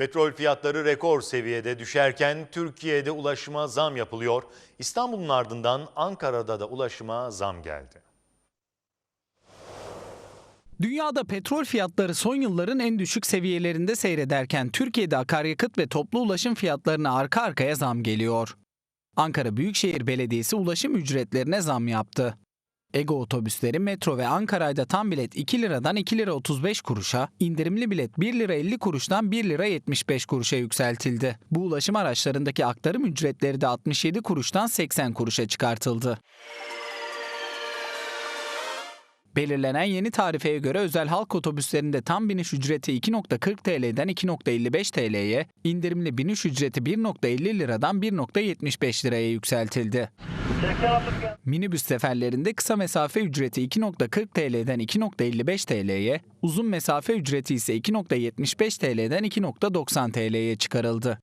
Petrol fiyatları rekor seviyede düşerken Türkiye'de ulaşıma zam yapılıyor. İstanbul'un ardından Ankara'da da ulaşıma zam geldi. Dünyada petrol fiyatları son yılların en düşük seviyelerinde seyrederken Türkiye'de akaryakıt ve toplu ulaşım fiyatlarına arka arkaya zam geliyor. Ankara Büyükşehir Belediyesi ulaşım ücretlerine zam yaptı. Ego otobüsleri metro ve Ankara'da tam bilet 2 liradan 2 lira 35 kuruşa, indirimli bilet 1 lira 50 kuruştan 1 lira 75 kuruşa yükseltildi. Bu ulaşım araçlarındaki aktarım ücretleri de 67 kuruştan 80 kuruşa çıkartıldı. Belirlenen yeni tarifeye göre özel halk otobüslerinde tam biniş ücreti 2.40 TL'den 2.55 TL'ye, indirimli biniş ücreti 1.50 liradan 1.75 liraya yükseltildi. Minibüs seferlerinde kısa mesafe ücreti 2.40 TL'den 2.55 TL'ye, uzun mesafe ücreti ise 2.75 TL'den 2.90 TL'ye çıkarıldı.